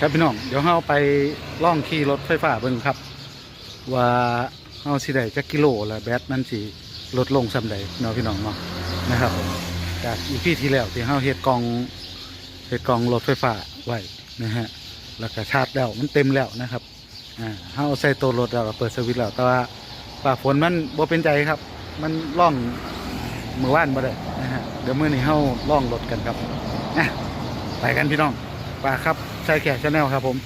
ครับพี่น้องเดี๋ยวเราไปล่องขี่รถไฟฟ้าเบิ่งครับ ว่าเฮาสิได้จักกิโลละแบตมันสิลดลงส่ำใดเนาะพี่น้องเนาะนะครับผมจากอีพีที่แล้วที่เฮาเฮ็ดกองเฮ็ดกองรถไฟฟ้าไว้นะฮะแล้วก็ชาร์จแล้วมันเต็มแล้วนะครับอ่าเฮาใส่ตัวรถแล้วเปิดสวิตช์แล้วแต่ว่าฝ่าฝนมันบ่เป็นใจครับ มันล่องมือว่านบ่ได้นะฮะเดี๋ยวมื้อนี้เฮาล่องรถกันครับอะไปกันพี่น้อง ป่าครับใช่แขกชาแนลครับผม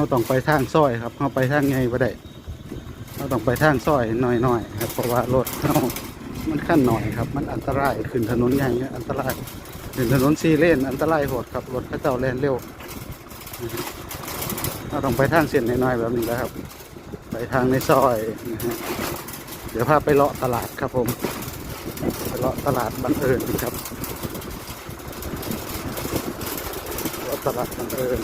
เราต้องไปทางซอยครับเราไปทางไงบ่ได้เราต้องไปทางซอยหน่อยๆครับเพราะว่ารถเรามันขั้นหน่อยครับ มันอันตรายขึ้นถนนใหญ่เนี่ยอันตรายขึ้นถนนซีเลนอันตรายโหดครับรถเข้าเจ้าแล่นเร็วเราต้องไปทางเส้นน้อยๆแบบนี้แล้วครับ ไปทางในซอยนะฮะเดี๋ยวพาไปเลาะตลาดครับผมไปเลาะตลาดบังเอิญครับเลาะตลาดบังเอิญ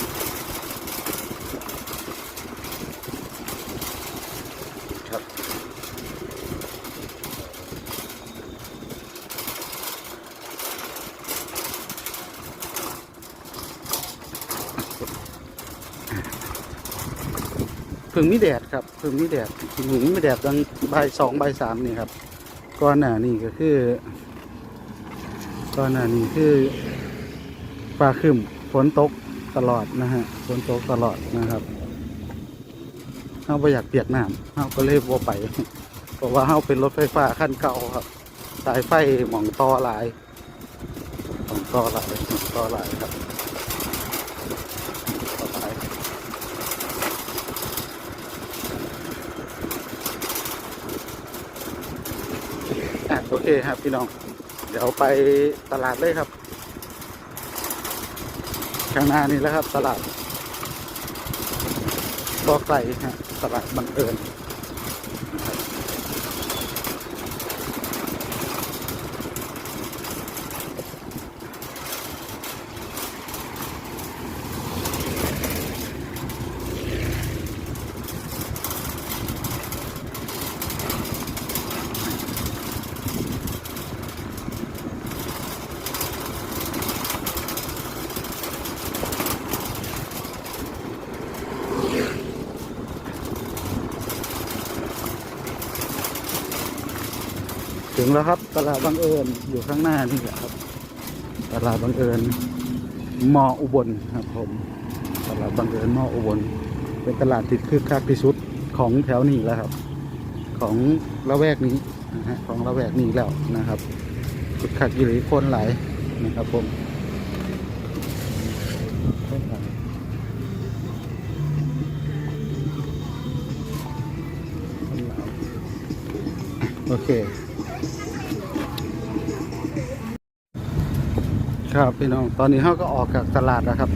พิ่งมีแดดครับเพิ่งมีแดดถึงมีแดดตั้งบ่ายสองบ่ายสามนี่ครับก่อนหน้านี้ก็คือก่อนหน้านี้คือฟ้าครึมฝนตกตลอดนะฮะฝนตกตลอดนะครับเราไม่อยากเปียกน้ำเราก็เลยบ่ไปเพราะว่าเราเป็นรถไฟฟ้าขั้นเก่าครับ สายไฟหมองต่อหลายหมองต่อหลายหมองต่อหลายครับต่อหลาย อะโอเคครับพี่น้อง เดี๋ยวไปตลาดเลยครับ ข้างหน้านี่แล้วครับ ตลาดก็ไกลฮะตลาดบังเอิญ ถึงแล้วครับ ตลาดบังเอิญอยู่ข้างหน้านี่แหละครับ ตลาดบังเอิญมออุบลครับผม ตลาดบังเอิญมออุบล เป็นตลาดที่คึกคักที่สุดของแถวนี้แล้วครับ ของละแวกนี้นะฮะของละแวกนี้แล้วนะครับคึกคักอยู่หรือคนหลายนะครับผมโอเค ครับพี่น้องตอนนี้เขาก็ออกจากตลาดแล้วครับ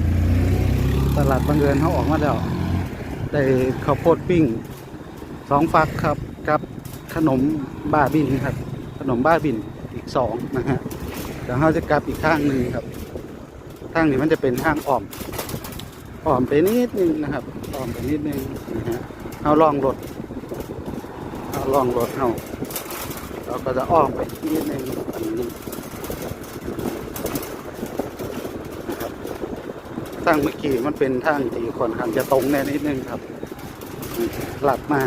ตลาดบังเอิญเขาออกมาแล้วได้ข้าวโพดปิ้งสองฟักครับกับขนมบ้าบินครับ ขนมบ้าบินอีกสองนะฮะเดี๋ยวเขาจะกลับอีกข้างหนึ่งครับทางนี้มันจะเป็นทางอ้อมอ้อมไปนิดนึงนะครับอ้อมไปนิดนึงนะฮะเอาลองรถเอาลองรถเอาเราก็จะอ้อมไปนิดนึงอันนี้ ทางเมื่อกี้มันเป็นทางที่ค่อนข้างจะตรงแน่นิดนึงครับหลัดมา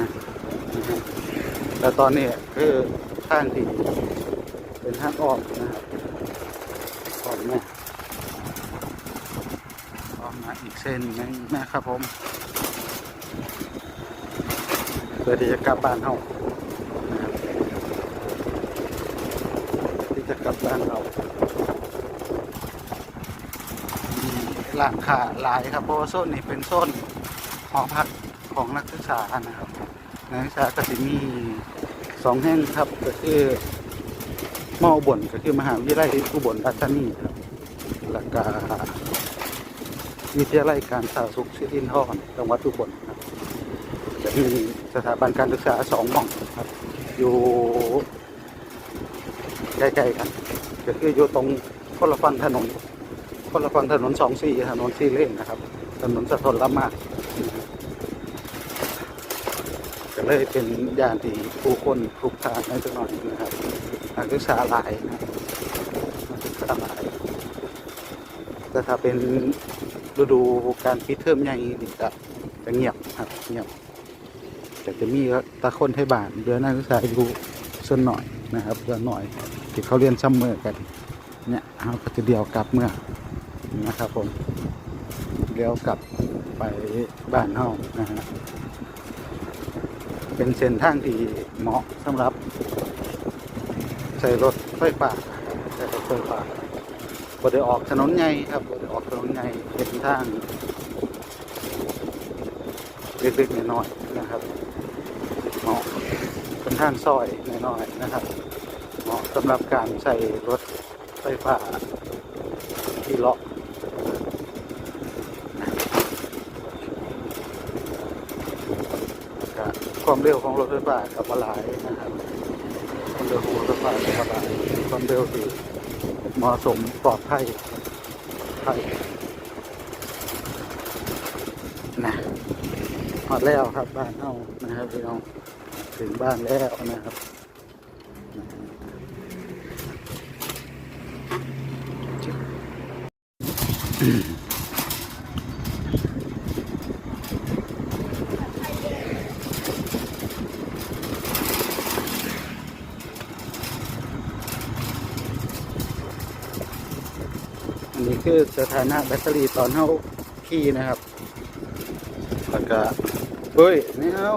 นะฮะแต่ตอนนี้คือทางที่เป็นทางออกนะครับออกมาออกมาอีกเส้นหนึงนะครับผมเพื่อที่จะกลับบ้านเฮาที่จะกลับบ้านเรา ราคาหลายครับเพราะว่าโซนนี้เป็นโซนหอพักของนักศึกษานะครับนักศึกษาก็จะมีสองแห่งครับก็คือมออุบลก็คือมหาวิทยาลัยอุบลราชธานีครับแล้วก็วิทยาลัยการสาธารณสุขสิรินธรจังหวัดอุบลครับจะมีสถาบันการศึกษาสองหม่องครับ อยู่ใกล้ๆกันก็คืออยู่ตรงคนละฝั่งถนน คนละฝั่งถนนสองสี่ถนนสี่เลนนะครับ ถนนสะทนละมากก็เลยเป็นย่านที่ผู้คนพลุกพล่านในจังหวัดนะครับนักศึกษาหลายนะนักศึกษาหลายแต่ถ้าเป็นฤดูการปิดเทอมใหญ่นี่จะจะเงียบครับเงียบแต่จะมีตาคนไทยบ้านเดือนนักศึกษาอยู่ส่วนหน่อยนะครับเดือนหน่อยที่เขาเรียนซัมเมอร์กันเนี่ยเขาก็จะเดียวกลับเมื่อ นะครับผมเดียวกลับไปบ้านเฮานะฮะเป็นเส้นทางที่เหมาะสำหรับใช้รถไฟฟ้าใช้รถไฟฟ้าบ่ได้ออกถนนใหญ่ครับบ่ได้ออกถนนใหญ่เป็นทางเล็กๆน้อยๆนะครับเหมาะเป็นทางซอยน้อยๆนะครับ เหมาะสำหรับการใช้รถไฟฟ้าที่เลาะก็ ความเร็วของรถไฟฟ้ากับหลายนะครับความเร็วของรถไฟฟ้ากับหลายความเร็วที่เหมาะสมปลอดภัยไทยนะหอดแล้วครับบ้านเฮานะครับพี่น้องถึงบ้านแล้วนะครับ คือสถานะแบตเตอรี่ตอนเท่าขี่นะครับแล้วก็เฮ้ยไม่เอา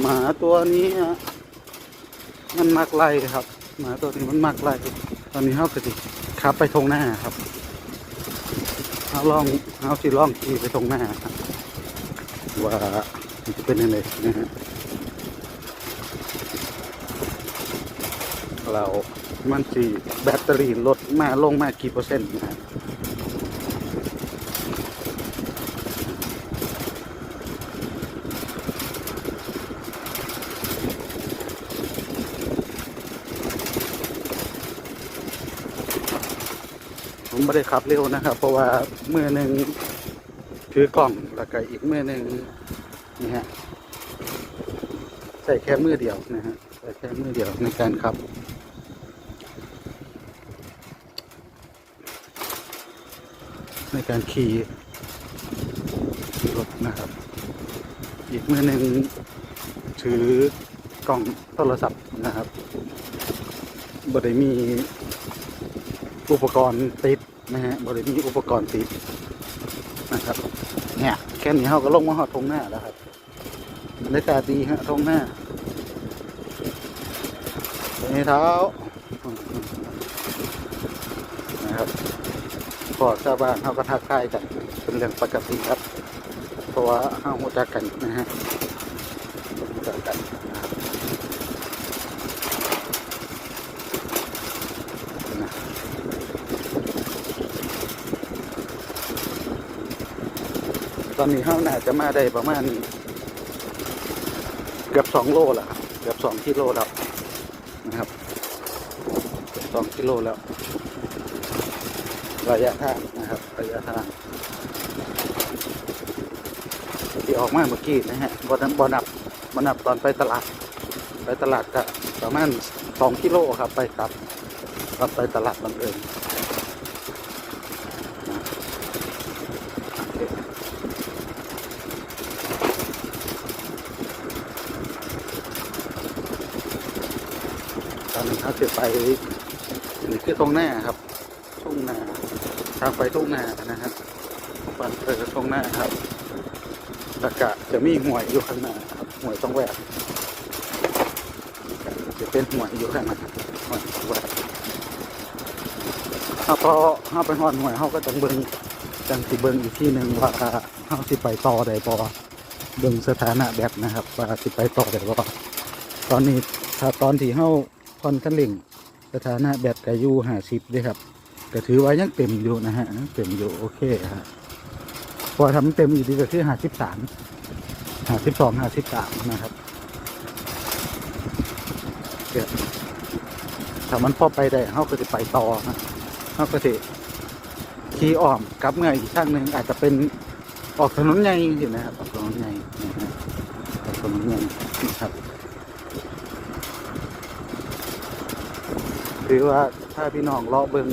หมาตัวนี้อะมันมักไล่ครับ หมาตัวนี้มันมักไล่ตอนนี้เขาก็สิขับไปทงหน้าครับเอาลองเอาสิลองขี่ไปทงหน้าครับว่ามันจะเป็นยังไงนะฮะ เรา มันสีแบตเตอรี่ลดมาลงมากี่เปอร์เซ็นต์นะผมไม่ได้ขับเร็วนะครับ เพราะว่ามือหนึ่งถือกล่องแล้วก็อีกมือหนึ่งนี่ฮะใส่แค่มือเดียวนะฮะใส่แค่มือเดียวในการขับ ใน การขี่รถนะครับ อีกมือหนึ่งถือกล่องโทรศัพท์นะครับบได้มีอุปกรณ์ติดนะฮะบได้มีอุปกรณ์ติดนะครับ เนี่ยแค่นี้เขาก็ลงมาหอดทงหน้าแล้วครับบรรยากาศดีฮะทงหน้าในเท้านะครับ พอชาวบ้านเขาก็ทักทายกันเป็นเรื่องปกติครับ เพราะว่าเขารู้จักกันนะฮะรู้จักกันนะครับนตอนนี้เขาน่าจะมาได้ประมาณเกือบสองโลแล้วครับเกือบสองกิโลแล้วนะครับสองกิโลแล้ว ระยะทางนะครับระยะทางที่ออกมาเมื่อกี้นะฮะบนับบนับบนับตอนไปตลาด ไปตลาดก็ประมาณสองกิโลครับไปกลับกลับไปตลาดบังเอิญตอนนี้เขาจะไปนี่คือตรงหน้าครับ ทางไปทุ่งนานะครับฝั่งเออทุ่งนาครับแล้วก็จะมีห่วยอยู่ข้างหน้าครับห่วยต้องแหวกจะเป็นหัวยอยู่ข้างหน้าหัวยแหวกถ้าพอเข้าไปหอดห่วยเขาก็จังเบิงจังสิเบิงอีกที่หนึ่งว่าเขาสิไปต่อได้บ่เบิงสถานะแบบนะครับ ว่าสิไปต่อได้บ่ตอนนี้ถ้าตอนที่เข้าคอนคันเร่งสถานะแบบกายูห้าสิบด้วยครับ ก็ถือว่ายังเต็มอยู่นะฮะเต็มอยู่โอเคฮะพอทำเต็มอีกทีก็คือห้าสิบสามห้าสิบสองห้าสิบสามนะครับถ้ามันพอไปได้เขาก็จะไปต่อนะเขาก็จะขี่อ้อมกลับเมื่ออีกข้างหนึ่งอาจจะเป็นออกถนนใหญ่เห็นนะครับออกถนนใหญ่นะฮะออกถนนใหญ่นะครับ หรือว่าถ้าพี่น้องเลาะเบิง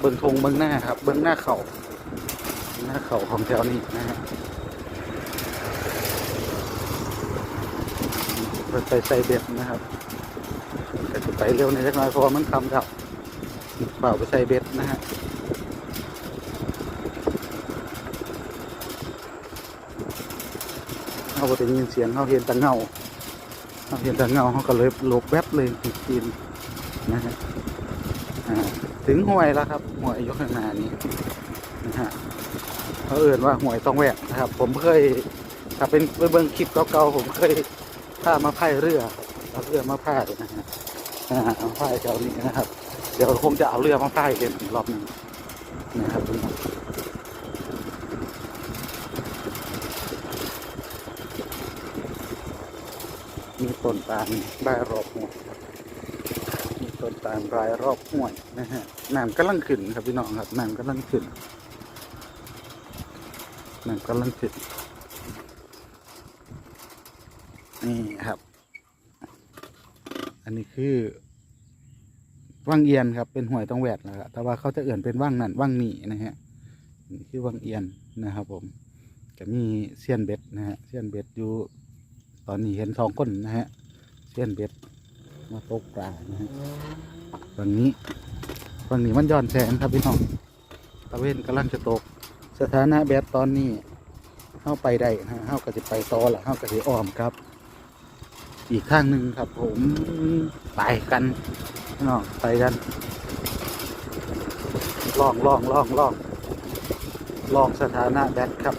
เบิงธงเบิงหน้าครับ เบิงหน้าเขาหน้าเขาของแถวนี้นะฮะเปิดไปใส่เบ็ดนะครับก็จะไปเร็วในอยจักหน่อยเพราะมันคำดับเปล่าไปใส่เบ็ดนะฮะเขาก็จะยินเสียงเขาเห็นแตะเงาเขาเห็นแตะเงาเขาก็เลยหลบแวบเลยติดกิน นะฮะถึงห่วยแล้วครับห่วยยกข้น้านี้นะฮะเขาเอ่นว่าห่วยต้องแวกนะครับ ผมเคยถ้าเป็นเบิ้องคลิปเก่าๆผมเคยพามาพายเรือเอาเรือมาพายนะฮะอ่าเอาพายแถวนี้นะครับ เดี๋ยวคงจะเอาเรือมาพายเป็นรอบหนึ่งนะครับมีต้นตาลรายรอบหมี ต้นตาลรายรอบห้วยนะฮะน้ำกำลังขึ้นครับพี่น้องครับน้ำกำลังขึ้นน้ำกำลังขึ้นนี่ครับ อันนี้คือว่างเอียนครับเป็นหวยต้องแหวดนะครับแต่ว่าเขาจะเอื่นเป็นว่างนั่นว่างนี่นะฮะนี่คือว่างเอียนนะครับ ผมก็มีเซียนเบ็ดนะฮะเซียนเบ็ดอยู่ ตอนนี้เห็นสองคนนะฮะเซียนเบ็ด มาตกปลานะฮะฝั่งนี้ฝั่งนี้มันย้อนแสงครับพี่น้องตะเวนกำลังจะตก สถานะแบดตอนนี้เข้าไปได้นะเข้าก็จะไปต่อละเข้าก็จะอ้อมครับ อีกข้างหนึ่งครับผมไปกันพี่น้องไปกันลองลองลองลองลองสถานะแบตครับ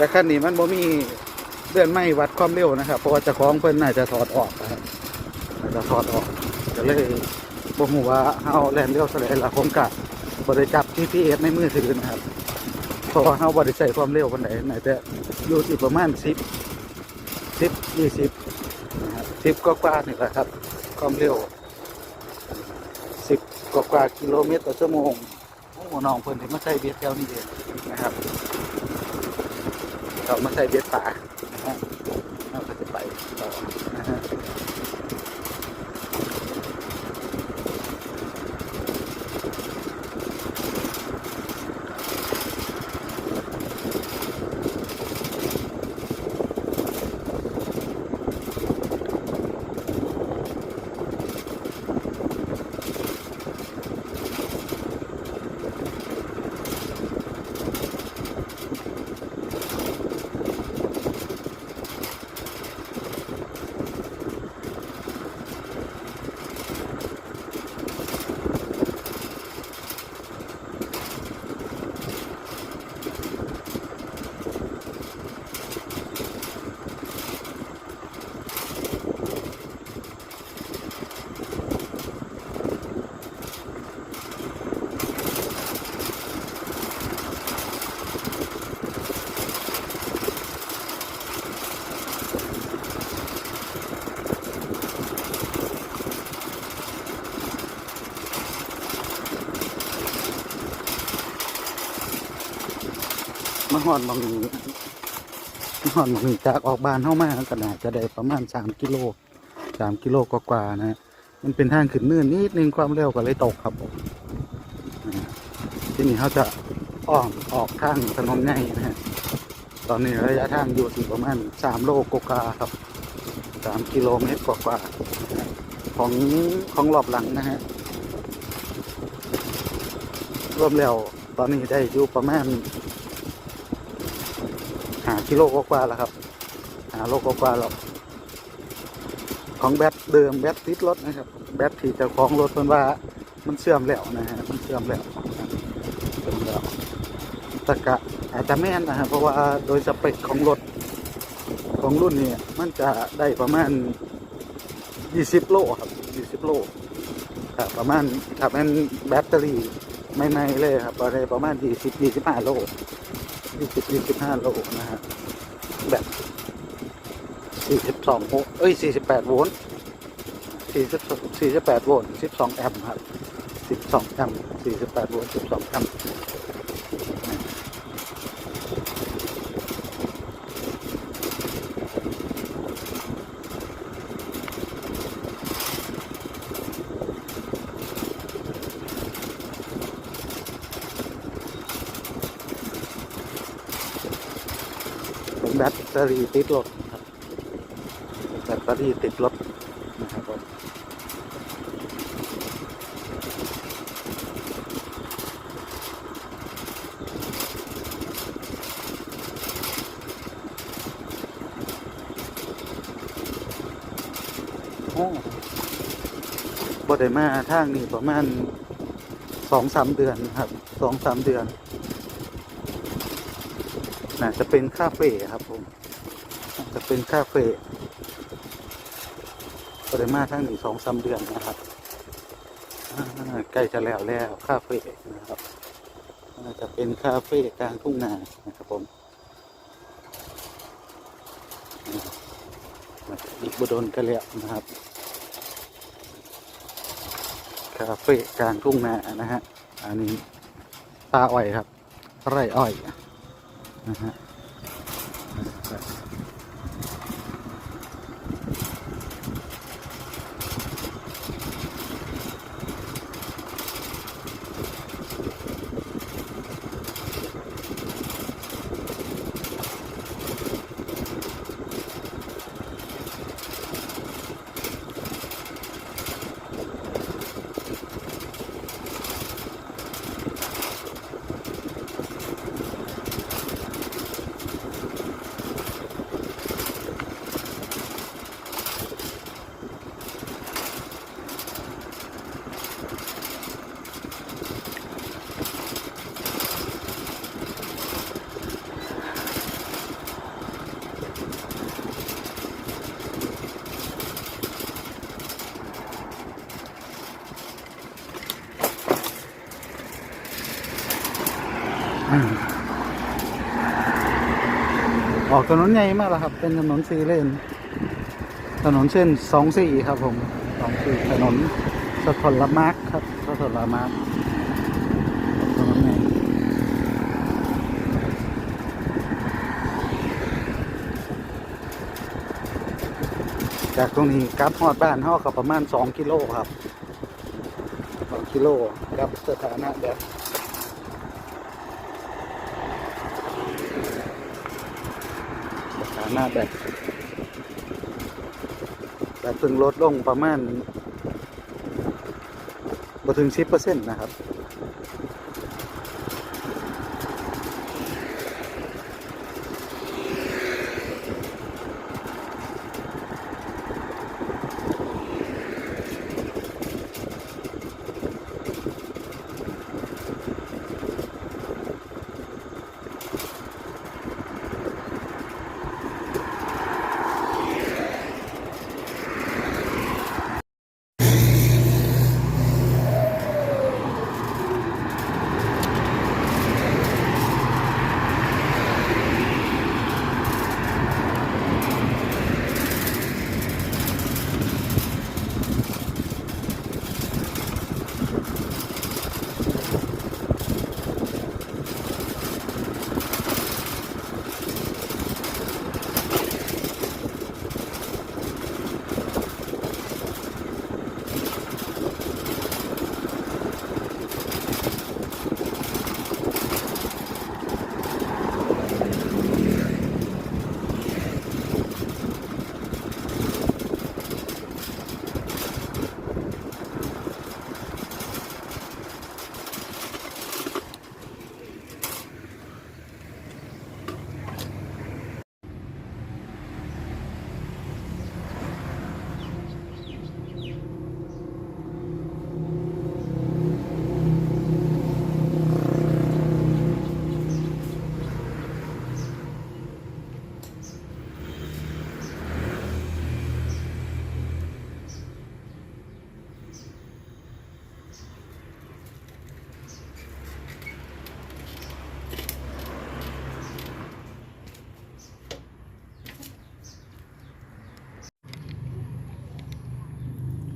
แต่ขั้นนี้มันบ่มีเลื่อนไม่วัดความเร็วนะครับ เพราะว่าจะคล้องเพิ่นน่าจะถอดออกนะครับน่าจะถอดออกก็เลยบ่ฮู้ว่าเฮาแลนเร็วเท่าไหร่ละผมกะบ่ได้จับ GPS ในมือถือนะครับเพราะว่าเฮาบ่ได้ใส่ความเร็วปานใดน่าจะอยู่ที่ประมาณ10 10 20นะครับ10กว่าๆนี่แหละครับ ความเร็ว10กว่ากิโลเมตรต่อชั่วโมงโอ้น้องเพิ่นที่มาใช้เบียดแถวนี้เอง เรามาใส่เบ็ดป่านะฮะเราก็จะไปต่อ หอดบางหอนหนึ่งจากออกบานเข้ามาก็น่าจะได้ประมาณสามกิโลสามกิโลกว่าๆนะฮะมันเป็นทางขึ้นเนินนิดนึงความเร็วก็เลยตกครับผมที่นี่เขาจะอ้อมออกทางถนนใหญ่นะฮะตอนนี้ระยะทางอยู่ที่ประมาณสามโลกว่าๆครับสามกิโลเมตรกว่าๆของของรอบหลังนะฮะรวมแล้วตอนนี้ได้อยู่ประมาณ กิโลกว่าแล้วครับหาโลกว่าแล้วของแบตเดิมแบตติดรถนะครับ แบตที่เจ้าของรถเพิ่นว่ามันเสื่อมแล้วนะฮะมันเสื่อมแล้วเสื่อมแล้วแตะกะอาจจะแม่นนะครับเพราะว่าโดยสเปคของรถของรุ่นนี้มันจะได้ประมาณ 20 โลครับ20 โลครับประมาณถ้าเป็นแบตเตอรี่ไม่ไม่ๆเลยครับอะไรประมาณ 20 25 โลยี่สิบยี่สิบห้าโลนะฮะ แบบสี่สิบสองโวลต์เอ้ยสี่สิบแปดโวลต์สี่สิบสี่สิบแปดโวลต์สิบสองแอมป์ครับสิบสองแอมป์สี่สิบแปดโวลต์สิบสองแอมป์ ตอรี่ติดรถครับแบตเตอรี่ติดรถนะครับผมโอ้บได้มาทางนี้ประมาณสองสามเดือนครับสองสามเดือนน่าจะเป็นคาเฟ่ครับผม จะเป็นคาเฟ่ปริมาทางหนึ่งสองสามเดือนนะครับใกล้จะแล้วแล้วคาเฟ่นะครับจะเป็นคาเฟ่กลางทุ่งนานะครับผมอีกบดนก็แล้วนะครับ คาเฟ่กลางทุ่งนานะฮะอันนี้ตาอ้อยครับ ไร่อ้อยนะฮะ อออกถนนใหญ่มากแล้วครับ เป็นถนนสี่เลน ถนนเส้นสองสี่ครับผมสองสี่ถนนสะทนละมาร์กครับสะทนละมาร์กถนนใหญ่จากตรงนี้กลับฮอดบ้านห่อกับประมาณสองกิโลครับสองกิโลกับสถานะแบบ สถานะแบบแบบเพิ่งลดลงประมาณบ่ถึงสิบเปอร์เซ็นต์นะครับ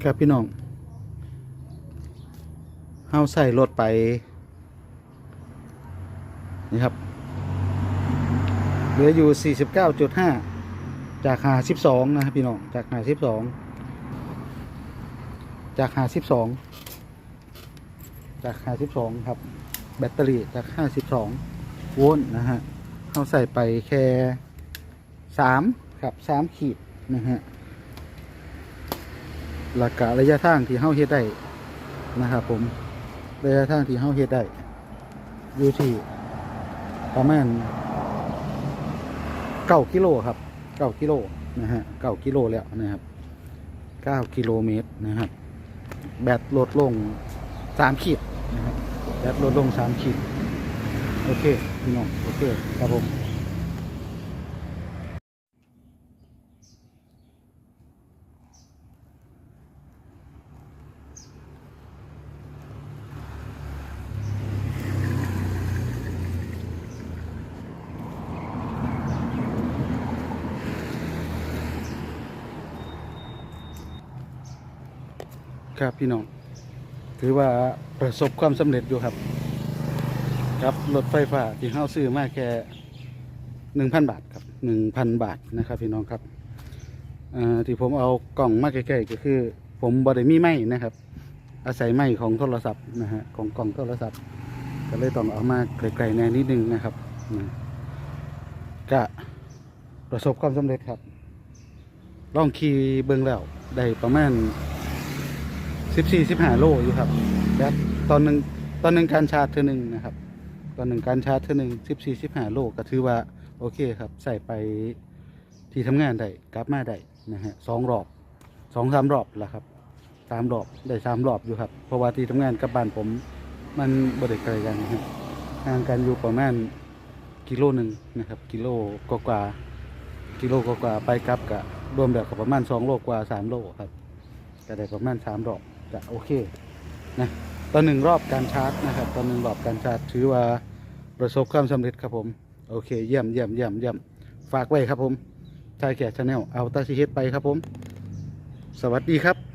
ครับพี่น้องเฮาใส่รถไป นี่ครับ เหลืออยู่ 49.5 จาก52นะครับพี่น้อง จาก52จาก52จาก52ครับ แบตเตอรี่จาก 52 โวลต์นะฮะเขาใส่ไปแค่ 3 ครับ 3 ขีดนะฮะ หลักกะระยะทางที่เฮาเฮ็ดได้นะครับผมระยะทางที่เฮาเฮ็ดได้อยู่ที่ประมาณเก้ากิโลครับเก้ากิโลนะฮะเก้ากิโลแล้วนะครับเก้ากิโลเมตรนะครับ แบตลดลงสามขีดนะครับแบตลดลงสามขีด โอเค พี่น้อง โอเค ครับผม ครับพี่น้อง ถือว่าประสบความสำเร็จอยู่ครับ ครับรถไฟฟ้าที่เฮาซื้อมาแค่หนึ่งพันบาทครับหนึ่งพันบาทนะครับพี่น้องครับที่ผมเอากล่องมาใกล้ๆก็คือ ผมบอได้มีไม้นะครับ อาศัยไม้ของโทรศัพท์นะฮะของกล่องโทรศัพท์ ก็เลยต้องเอามาไกลๆแน่นิดนึงนะครับนะก็ประสบความสำเร็จครับ ลองขี่เบิ้งแล้วได้ประมาณ สิบสี่สิบห้าโลอยู่ครับแบตตอนหนึ่งตอนหนึ่งการชาร์จเท่านึงนะครับ ตอนหนึ่งการชาร์จเท่านึงสิบสี่สิบห้าโลก็ถือว่าโอเคครับ ใส่ไปที่ทำงานได้กลับมาได้นะฮะสองรอบสองสามรอบละครับสามรอบได้สามรอบอยู่ครับ เพราะว่าที่ทำงานกับบ้านผมมันบริไกลกันนะฮะห่างกันอยู่ประมาณกิโลหนึ่งนะครับ กิโลกว่าๆกิโลกว่าๆไปกลับกะรวมแบบกับประมาณสองโลกว่าสามโลครับก็ได้ประมาณสามรอบ จะโอเคนะตอนหนึ่งรอบการชาร์จนะครับตอนหนึ่งรอบการชาร์จถือว่าประสบความสำเร็จครับผม โอเคเยี่ยมเยี่ยมเยี่ยมเยี่ยมฝากไว้ครับผมชายแก่ชาแนลเอาตาชีเฮ็ดไปครับผม สวัสดีครับ